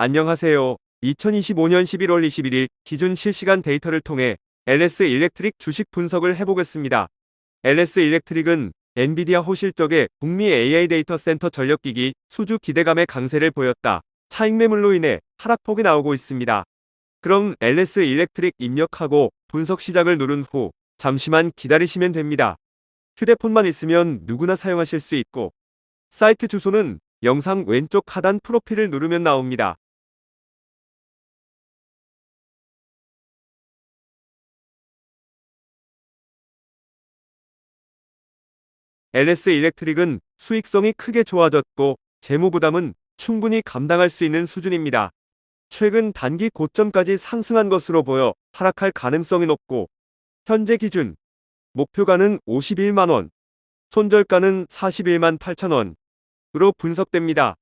안녕하세요. 2025년 11월 21일 기준 실시간 데이터를 통해 LS 일렉트릭 주식 분석을 해보겠습니다. LS 일렉트릭은 엔비디아 호실적의 북미 AI 데이터 센터 전력기기 수주 기대감의 강세를 보였다. 차익 매물로 인해 하락폭이 나오고 있습니다. 그럼 LS 일렉트릭 입력하고 분석 시작을 누른 후 잠시만 기다리시면 됩니다. 휴대폰만 있으면 누구나 사용하실 수 있고 사이트 주소는 영상 왼쪽 하단 프로필을 누르면 나옵니다. LS 일렉트릭은 수익성이 크게 좋아졌고 재무 부담은 충분히 감당할 수 있는 수준입니다. 최근 단기 고점까지 상승한 것으로 보여 하락할 가능성이 높고 현재 기준 목표가는 51만 원, 손절가는 41만 8천 원으로 분석됩니다.